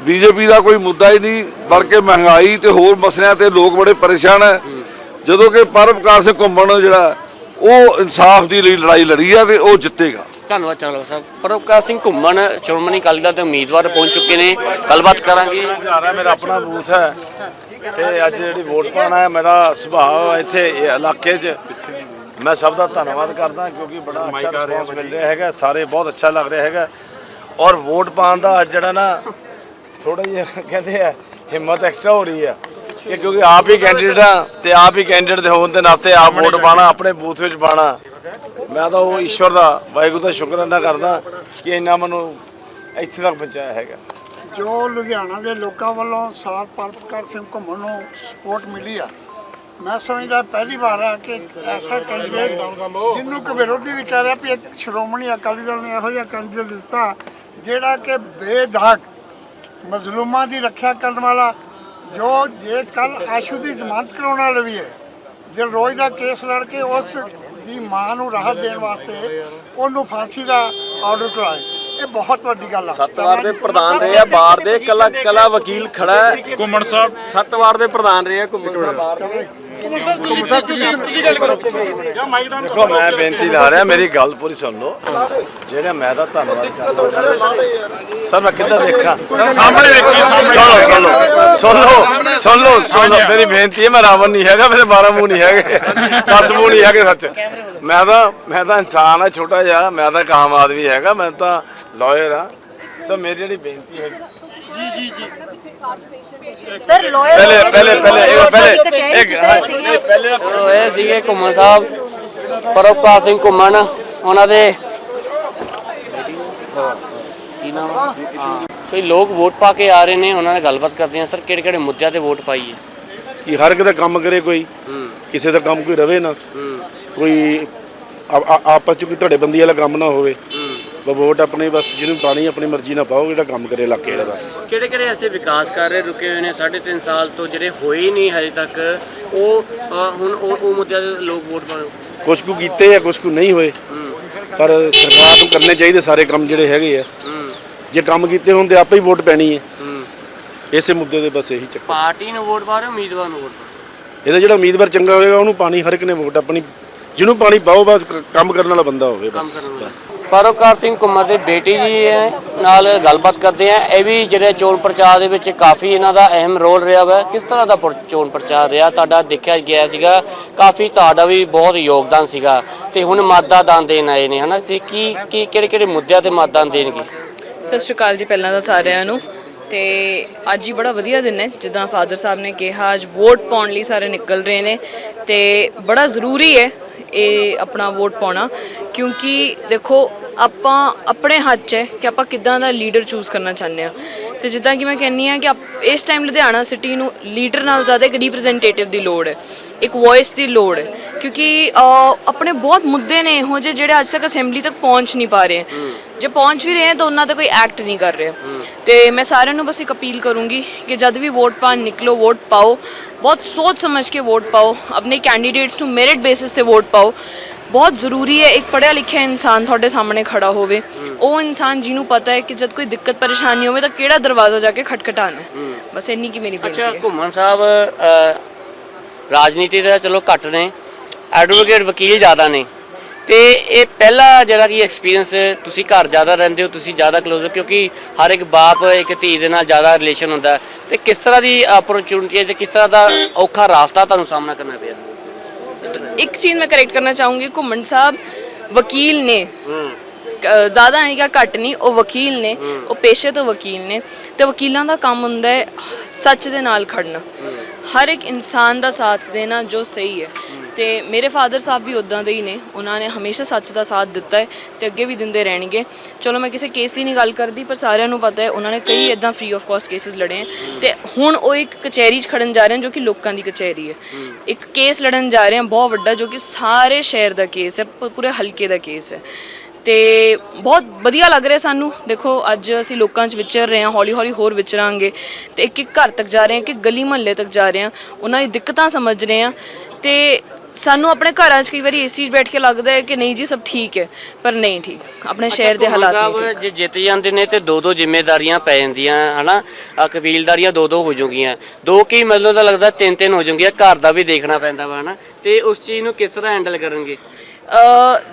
ਬੀਜੇਪੀ ਦਾ ਕੋਈ ਮੁੱਦਾ ਹੀ ਨਹੀਂ ਬਲਕਿ ਮਹਿੰਗਾਈ ਤੇ ਹੋਰ ਮਸਲਿਆਂ ਤੇ ਲੋਕ ਬੜੇ ਪਰੇਸ਼ਾਨ ਹੈ। ਜਦੋਂ ਕਿ ਪਰਮਕਾਰ ਸਿੰਘ ਘੁੰਮਣ ਜਿਹੜਾ ਉਹ ਇਨਸਾਫ ਦੀ ਲਈ ਲੜਾਈ ਲੜੀ ਹੈ ਤੇ ਉਹ ਜਿੱਤੇਗਾ। ਧੰਨਵਾਦ ਚਾਵਲਾ ਸਾਹਿਬ। ਪਰਮਕਾਰ ਸਿੰਘ ਘੁੰਮਣ ਸ਼੍ਰੋਮਣੀ ਅਕਾਲੀ ਦਲ ਦੇ ਉਮੀਦਵਾਰ ਪਹੁੰਚ ਚੁੱਕੇ ਨੇ। ਗੱਲਬਾਤ ਕਰਾਂਗੇ। ਮੇਰਾ ਆਪਣਾ ਬੂਥ ਹੈ। ਤੇ ਅੱਜ ਜਿਹੜੀ ਵੋਟ ਪਾਉਣਾ ਹੈ ਮੇਰਾ ਸੁਭਾਅ ਇੱਥੇ ਇਲਾਕੇ 'ਚ। ਮੈਂ ਸਭ ਦਾ ਧੰਨਵਾਦ ਕਰਦਾ ਕਿਉਂਕਿ ਬੜਾ ਅੱਛਾ ਰਿਸਪੌਂਸ ਮਿਲ ਰਿਹਾ ਹੈਗਾ ਸਾਰੇ ਬਹੁਤ ਅੱਛਾ ਲੱਗ ਰਿਹਾ ਹੈਗਾ। ਔਰ ਵੋਟ ਪਾਉਣ ਦਾ ਅੱਜ ਜਿਹੜਾ ਨਾ ਥੋੜਾ ਜਿਹਾ ਕਹਿੰਦੇ ਆ ਹਿੰਮਤ ਐਕਸਟਰਾ ਹੋ ਰਹੀ ਹੈ ਕਿ ਕਿਉਂਕਿ ਆਪ ਹੀ ਕੈਂਡੀਡੇਟ ਆ ਤੇ ਆਪ ਹੀ ਕੈਂਡੀਡੇਟ ਦੇ ਹੋਣ ਦੇ ਨਾਤੇ ਆਪ ਵੋਟ ਪਾਣਾ ਆਪਣੇ ਬੂਥ ਵਿੱਚ ਪਾਣਾ ਮੈਂ ਤਾਂ ਉਹ ਈਸ਼ਵਰ ਦਾ ਵਾਹਿਗੁਰੂ ਦਾ ਸ਼ੁਕਰਾਨਾ ਕਰਦਾ ਕਿ ਇੰਨਾ ਮੈਨੂੰ ਇੱਥੇ ਤੱਕ ਪਹੁੰਚਾਇਆ ਹੈਗਾ। ਜੋ ਲੁਧਿਆਣਾ ਦੇ ਲੋਕਾਂ ਵੱਲੋਂ ਸਾਰ ਪਰਪਕਾਰ ਸਿੰਘ ਘੁੰਮਣ ਨੂੰ ਸਪੋਰਟ ਮਿਲੀ ਆ, ਮੈਂ ਸਮਝਦਾ ਪਹਿਲੀ ਵਾਰ ਆ ਕਿ ਐਸਾ ਕੈਂਡੀਡੇਟ ਜਿਹਨੂੰ ਕਿ ਵਿਰੋਧੀ ਵੀ ਕਹਿ ਰਿਹਾ ਵੀ ਇੱਕ ਸ਼੍ਰੋਮਣੀ ਅਕਾਲੀ ਦਲ ਨੇ ਇਹੋ ਜਿਹਾ ਕੈਂਡੀਡੇਟ ਦਿੱਤਾ, ਜਿਹੜਾ ਕਿ ਬੇਦਾਗ ਮਜ਼ਲੂਮਾਂ ਦੀ ਰੱਖਿਆ ਕਰਨ ਵਾਲਾ, ਜੋ ਜੇ ਕੱਲ ਆਸ਼ੂ ਦੀ ਜ਼ਮਾਨਤ ਕਰਾਉਣ ਵਾਲਾ ਵੀ ਹੈ, ਦਿਲਰੋਜ਼ ਦਾ ਕੇਸ ਲੜ ਕੇ ਉਸ ਦੀ ਮਾਂ ਨੂੰ ਰਾਹਤ ਦੇਣ ਵਾਸਤੇ ਉਹਨੂੰ ਫਾਂਸੀ ਦਾ ਆਰਡਰ ਕਰਾਏ ਇਹ ਬਹੁਤ ਵੱਡੀ ਗੱਲ ਆ। ਸੱਤ ਵਾਰ ਦੇ ਪ੍ਰਧਾਨ ਰਹੇ ਆ ਬਾਰ ਦੇ ਕਲਾ ਕਲਾ ਵਕੀਲ ਖੜਾ ਹੈ। ਘੁੰਮਣ ਸਾਹਿਬ। ਸੱਤ ਵਾਰ ਦੇ ਪ੍ਰਧਾਨ ਰਹੇ ਆ ਘੁੰਮਣ ਸਾਹਿਬ। ਬਾਹਰ ਦੇ ਦੇਖੋ ਮੈਂ ਬੇਨਤੀ ਲਾ ਰਿਹਾ ਮੇਰੀ ਗੱਲ ਪੂਰੀ ਸੁਣ ਲਓ। ਜਿਹੜਾ ਮੈਂ ਦਾ ਧੰਨਵਾਦ ਕਰਦਾ ਸਰ ਮੈਂ ਕਿੱਦਾਂ ਦੇਖਾਂ? ਸਾਹਮਣੇ ਵੇਖੋ ਸੁਣ ਲਓ ਸੁਣ ਲਓ ਸੁਣ ਲਓ ਸੁਣ ਲਓ ਮੇਰੀ ਬੇਨਤੀ ਹੈ ਮੈਂ ਰਾਵਣ ਨਹੀਂ ਹੈਗਾ ਮੇਰੇ 12 ਮੂੰਹ ਨਹੀਂ ਹੈਗੇ 10 ਮੂੰਹ ਨਹੀਂ ਹੈਗੇ ਸੱਚ। ਮੈਂ ਤਾਂ ਮੈਂ ਤਾਂ ਇਨਸਾਨ ਆ ਛੋਟਾ ਜਿਹਾ ਮੈਂ ਤਾਂ ਇੱਕ ਆਮ ਆਦਮੀ ਹੈਗਾ ਮੈਂ ਤਾਂ ਲਾਇਰ ਆ। ਸੋ ਮੇਰੀ ਜਿਹੜੀ ਬੇਨਤੀ ਹੈ ਸਰ ਲਾਇਰ ਪਹਿਲੇ ਪਹਿਲੇ ਪਹਿਲੇ ਇਹ ਪਹਿਲੇ ਇੱਕ ਪਹਿਲੇ ਇਹ ਸੀਗੇ ਘੁੰਮਣ ਸਾਹਿਬ ਪਰਮਕਾਰ ਸਿੰਘ ਘੁੰਮਣ ਉਹਨਾਂ ਦੇ ਕੀ ਨਾਮ ਆ? ਹਾਂ। ਕੋਈ ਲੋਕ ਵੋਟ ਪਾ ਕੇ ਆ ਰਹੇ ਨੇ ਉਹਨਾਂ ਨਾਲ ਗੱਲਬਾਤ ਕਰਦੇ ਆ। ਸਰ ਕਿਹੜੇ ਕਿਹੜੇ ਮੁੱਦਿਆਂ ਤੇ ਵੋਟ ਪਾਈਏ ਕਿ ਹਰ ਇੱਕ ਦਾ ਕੰਮ ਕਰੇ ਕੋਈ ਕਿਸੇ ਦਾ ਕੰਮ ਕੋਈ ਰਵੇ ਨਾ। ਕੋਈ ਆਪਸ ਚ ਕੋਈ ਬੰਦੀ ਵਾਲਾ ਕੰਮ ਨਾ ਹੋਵੇ। ਵੋਟ ਆਪਣੇ ਬਸ ਜਿਹਨੂੰ ਪਾਣੀ ਆਪਣੀ ਮਰਜ਼ੀ ਨਾਲ ਪਾਓ ਜਿਹੜਾ ਕੰਮ ਕਰੇ ਇਲਾਕੇ ਦਾ ਬਸ। ਕਿਹੜੇ ਕਿਹੜੇ ਐਸੇ ਵਿਕਾਸ ਕਾਰਜ ਰੁਕੇ ਹੋਏ ਨੇ? 3.5 ਸਾਲ ਤੋਂ ਜਿਹੜੇ ਹੋਏ ਹੀ ਨਹੀਂ ਹਜੇ ਤੱਕ ਉਹ ਅ, ਹੁਣ ਉਹ ਉਹ ਮੁੱਦਿਆਂ ਤੇ ਲੋਕ ਵੋਟ ਪਾਉਣ। ਕੁਛ ਕੁ ਕੀਤੇ ਆ ਕੁਛ ਕੁ ਨਹੀਂ ਹੋਏ। ਪਰ ਸਰਕਾਰ ਨੂੰ ਕਰਨੇ ਚਾਹੀਦੇ ਸਾਰੇ ਕੰਮ ਜਿਹੜੇ ਹੈਗੇ ਆ। ਜੇ ਕੰਮ ਕੀਤੇ ਹੋਣ ਤੇ ਆਪੇ ਹੀ ਵੋਟ ਪੈਣੀ ਹੈ। ਇਸੇ ਮੁੱਦੇ ਤੇ ਬਸ ਇਹੀ ਚੱਕਰ। ਪਾਰਟੀ ਨੂੰ ਵੋਟ ਪਾ ਰਹੇ ਹੋ, ਉਮੀਦਵਾਰ ਨੂੰ ਵੋਟ ਪਾ ਰਹੇ ਇਹਦਾ ਜਿਹੜਾ ਉਮੀਦਵਾਰ ਚੰਗਾ ਹੋਏਗਾ ਉਹਨੂੰ ਪਾਣੀ ਹਰ ਇੱਕ ਨੇ ਵੋਟ ਆਪਣੀ ਜਿਹਨੂੰ ਪਾਣੀ ਪਾਓ ਬਸ ਕ- ਕੰਮ ਕਰਨ ਵਾਲਾ ਬੰਦਾ ਹੋਵੇ ਬਸ ਬਸ। ਪਰੋਕਾਰ ਸਿੰਘ ਕੁਮਾਰ ਦੇ ਬੇਟੀ ਜੀ ਹੈ, ਨਾਲ ਗੱਲਬਾਤ ਕਰਦੇ ਆ ਇਹ ਵੀ ਜਿਹੜੇ ਚੋਣ ਪ੍ਰਚਾਰ ਦੇ ਵਿੱਚ ਕਾਫੀ ਇਹਨਾਂ ਦਾ ਅਹਿਮ ਰੋਲ ਰਿਹਾ ਵਾ। ਕਿਸ ਤਰ੍ਹਾਂ ਦਾ ਪਰ- ਚੋਣ ਪ੍ਰਚਾਰ ਰਿਹਾ? ਤੁਹਾਡਾ ਦੇਖਿਆ ਗਿਆ ਸੀਗਾ ਕਾਫੀ ਤੁਹਾਡਾ ਵੀ ਬਹੁਤ ਯੋਗਦਾਨ ਸੀਗਾ। ਤੇ ਹੁਣ ਮਾਦਾ ਦਾਨ ਦੇਣ ਆਏ ਨੇ ਹਨਾ? ਤੇ ਕੀ ਕੀ ਕਿਹੜੇ ਕਿਹੜੇ ਮੁੱਦਿਆਂ ਤੇ ਮਾਦਾਨ ਦੇਣਗੇ? ਸਤਿ ਸ਼੍ਰੀ ਅਕਾਲ ਜੀ ਪਹਿਲਾਂ ਤਾਂ ਸਾਰਿਆਂ ਨੂੰ। ਤੇ ਅੱਜ ਹੀ ਬੜਾ ਵਧੀਆ ਦਿਨ ਹੈ ਜਿੱਦਾਂ ਫਾਦਰ ਸਾਹਿਬ ਨੇ ਕਿਹਾ ਅੱਜ ਵੋਟ ਪਾਉਣ ਲਈ ਸਾਰੇ ਨਿਕਲ ਰਹੇ ਨੇ। ਤੇ ਬੜਾ ਜ਼ਰੂਰੀ ਹੈ ਇਹ ਆਪਣਾ ਵੋਟ ਪਾਉਣਾ, ਕਿਉਂਕਿ ਦੇਖੋ ਆਪਾਂ ਆਪਣੇ ਹੱਥ 'ਚ ਹੈ ਕਿ ਆਪਾਂ ਕਿੱਦਾਂ ਦਾ ਲੀਡਰ ਚੂਜ਼ ਕਰਨਾ ਚਾਹੁੰਦੇ ਆ ਤੇ ਜਿੱਦਾਂ ਕਿ ਮੈਂ ਕਹਿੰਨੀ ਆ ਕਿ ਆਪ- ਇਸ ਟਾਈਮ ਲੁਧਿਆਣਾ ਸਿਟੀ ਨੂੰ ਲੀਡਰ ਨਾਲ ਜ਼ਿਆਦਾ ਇੱਕ ਰਿਪਰੈਜ਼ੈਂਟੇਟਿਵ ਦੀ ਲੋੜ ਹੈ, ਇੱਕ ਵੌਇਸ ਦੀ ਲੋੜ ਹੈ, ਕਿਉਂਕਿ ਆਪਣੇ ਬਹੁਤ ਮੁੱਦੇ ਨੇ ਇਹੋ ਜਿਹੇ ਜਿਹੜੇ ਅੱਜ ਤੱਕ ਅਸੈਂਬਲੀ ਤੱਕ ਪਹੁੰਚ ਨਹੀਂ ਪਾ ਰਹੇ। ਜੇ ਪਹੁੰਚ ਵੀ ਰਹੇ ਹੈ ਤਾਂ ਉਹਨਾਂ ਤੇ ਕੋਈ ਐਕਟ ਨਹੀਂ ਕਰ ਰਿਹਾ। ਤੇ ਮੈਂ ਸਾਰਿਆਂ ਨੂੰ ਬਸ ਇੱਕ ਅਪੀਲ ਕਰੂੰਗੀ ਕਿ ਜਦ ਵੀ ਵੋਟ ਪਾਣ ਨਿਕਲੋ ਵੋਟ ਪਾਓ। ਬਹੁਤ ਸੋਚ ਸਮਝ ਕੇ ਵੋਟ ਪਾਓ ਆਪਣੇ ਕੈਂਡੀਡੇਟਸ ਨੂੰ ਮੈਰਿਟ ਬੇਸਿਸ ਤੇ ਵੋਟ ਪਾਓ ਬਹੁਤ ਜ਼ਰੂਰੀ ਹੈ ਇੱਕ ਪੜ੍ਹਿਆ ਲਿਖਿਆ ਇਨਸਾਨ ਤੁਹਾਡੇ ਸਾਹਮਣੇ ਖੜਾ ਹੋਵੇ ਉਹ ਇਨਸਾਨ ਜਿਹਨੂੰ ਪਤਾ ਹੈ ਕਿ ਜਦ ਕੋਈ ਦਿੱਕਤ ਪਰੇਸ਼ਾਨੀ ਹੋਵੇ ਤਾਂ ਕਿਹੜਾ ਦਰਵਾਜ਼ਾ ਜਾ ਕੇ ਖਟਖਟਾਣਾ ਬਸ ਇੰਨੀ ਕੀ ਮੇਰੀ ਬੇਨਤੀ ਅੱਛਾ ਹੈ ਘੁੰਮਣ ਸਾਹਿਬ ਰਾਜਨੀਤੀ ਦਾ ਚਲੋ ਘੱਟ ਨੇ ਐਡਵੋਕੇਟ ਵਕੀਲ ਜ਼ਿਆਦਾ ਨੇ ਤੇ ਇਹ ਪਹਿਲਾ ਜਿਹੜਾ ਕੀ ਐਕਸਪੀਰੀਅੰਸ ਤੁਸੀਂ ਘਰ ਜ਼ਿਆਦਾ ਰਹਿੰਦੇ ਹੋ, ਤੁਸੀਂ ਜ਼ਿਆਦਾ ਕਲੋਜ਼ ਹੋ, ਕਿਉਂਕਿ ਹਰ ਇੱਕ ਬਾਪ, ਇੱਕ ਧੀ ਦੇ ਨਾਲ ਜ਼ਿਆਦਾ ਰਿਲੇਸ਼ਨ ਹੁੰਦਾ ਤੇ ਕਿਸ ਤਰ੍ਹਾਂ ਦੀ ਓਪਰਚੁਨਿਟੀ ਤੇ ਕਿਸ ਤਰ੍ਹਾਂ ਦਾ ਔਖਾ ਰਾਸਤਾ ਤੁਹਾਨੂੰ ਸਾਹਮਣਾ ਕਰਨਾ ਪਿਆ? ਇੱਕ ਚੀਜ਼ ਮੈਂ ਕਰੈਕਟ ਕਰਨਾ ਚਾਹੂੰਗੀ, ਘੁੰਮਣ ਸਾਹਿਬ ਵਕੀਲ ਨੇ। ਜ਼ਿਆਦਾ ਨਹੀਂ ਕਾ ਘੱਟ ਨਹੀਂ, ਉਹ ਵਕੀਲ ਨੇ, ਉਹ ਪੇਸ਼ੇ ਤੋਂ ਵਕੀਲ ਨੇ। ਤੇ ਵਕੀਲਾਂ ਦਾ ਕੰਮ ਹੁੰਦਾ ਹੈ ਸੱਚ ਦੇ ਨਾਲ ਖੜਨਾ। ਹਰ ਇੱਕ ਇਨਸਾਨ ਦਾ ਸਾਥ ਦੇਣਾ ਜੋ ਸਹੀ ਹੈ। ਤੇ ਮੇਰੇ ਫਾਦਰ ਸਾਹਿਬ ਵੀ ਉਦਾਂ ਦੇ ਹੀ ਨੇ। ਉਹਨਾਂ ਨੇ ਹਮੇਸ਼ਾ ਸੱਚ ਦਾ ਸਾਥ ਦਿੱਤਾ ਹੈ ਤੇ ਅੱਗੇ ਵੀ ਦਿੰਦੇ ਰਹਿਣਗੇ। ਚਲੋ, ਮੈਂ ਕਿਸੇ ਕੇਸ ਦੀ ਨਹੀਂ ਗੱਲ ਕਰਦੀ, ਪਰ ਸਾਰਿਆਂ ਨੂੰ ਪਤਾ ਹੈ, ਉਹਨਾਂ ਨੇ ਕਈ ਇਦਾਂ ਫ੍ਰੀ ਆਫ ਕਾਸਟ ਕੇਸਿਸ ਲੜੇ ਹੈ। ਤੇ ਹੁਣ ਉਹ ਇੱਕ ਕਚਹਿਰੀ 'ਚ ਖੜਨ ਜਾ ਰਹੇ ਹਨ, ਜੋ ਕਿ ਲੋਕਾਂ ਦੀ ਕਚਹਿਰੀ ਹੈ। ਇੱਕ ਕੇਸ ਲੜਨ ਜਾ ਰਹੇ ਹਨ, ਬਹੁਤ ਵੱਡਾ, ਜੋ ਕਿ ਸਾਰੇ ਸ਼ਹਿਰ ਦਾ ਕੇਸ ਹੈ, ਪ- ਪੂਰੇ ਹਲਕੇ ਦਾ ਕੇਸ ਹੈ। ਤੇ ਬਹੁਤ ਵਧੀਆ ਲੱਗ ਰਿਹਾ ਸਾਨੂੰ। ਦੇਖੋ ਅੱਜ ਅਸੀਂ ਲੋਕਾਂ 'ਚ ਵਿਚਰ ਰਹੇ ਹਾਂ ਹੌਲੀ ਹੌਲੀ ਹੋਰ ਵਿਚਰਾਂਗੇ। ਤੇ ਇੱਕ ਇੱਕ ਘਰ ਤੱਕ ਜਾ ਰਹੇ ਹਾਂ ਕਿ ਗਲੀ ਮੁਹੱਲੇ ਤੱਕ ਜਾ ਰਹੇ ਹਾਂ। ਉਹਨਾਂ ਦੀ ਦਿੱਕਤਾਂ ਸਮਝ ਰਹੇ ਹਾਂ। ਤੇ ਸਾਨੂੰ ਆਪਣੇ ਘਰਾਂ 'ਚ ਕਈ ਵਾਰੀ ਏਸੀ 'ਚ ਬੈਠ ਕੇ ਲੱਗਦਾ ਹੈ ਕਿ ਨਹੀਂ ਜੀ ਸਭ ਠੀਕ ਹੈ ਪਰ ਨਹੀਂ ਠੀਕ। ਆਪਣੇ ਸ਼ਹਿਰ ਦੇ ਹਾਲਾਤ ਨਹੀਂ ਠੀਕ। ਜੇ ਜਿੱਤ ਜਾਂਦੇ ਨੇ ਤੇ ਦੋ ਦੋ ਜ਼ਿੰਮੇਵਾਰੀਆਂ ਪੈ ਜਾਂਦੀਆਂ ਹਨਾ? ਆ ਕਬੀਲਦਾਰੀਆਂ ਦੋ ਦੋ ਹੋ ਜਾਊਗੀਆਂ। ਦੋ ਕੀ ਮਤਲਬ ਤਾਂ ਲੱਗਦਾ ਤਿੰਨ ਤਿੰਨ ਹੋ ਜਾਊਗੀਆਂ ਘਰ ਦਾ ਵੀ ਦੇਖਣਾ ਪੈਂਦਾ ਵਾ ਹਨਾ? ਤੇ ਉਸ ਚੀਜ਼ ਨੂੰ ਕਿਸ ਤਰ੍ਹਾਂ ਹੈਂਡਲ ਕਰਨਗੇ?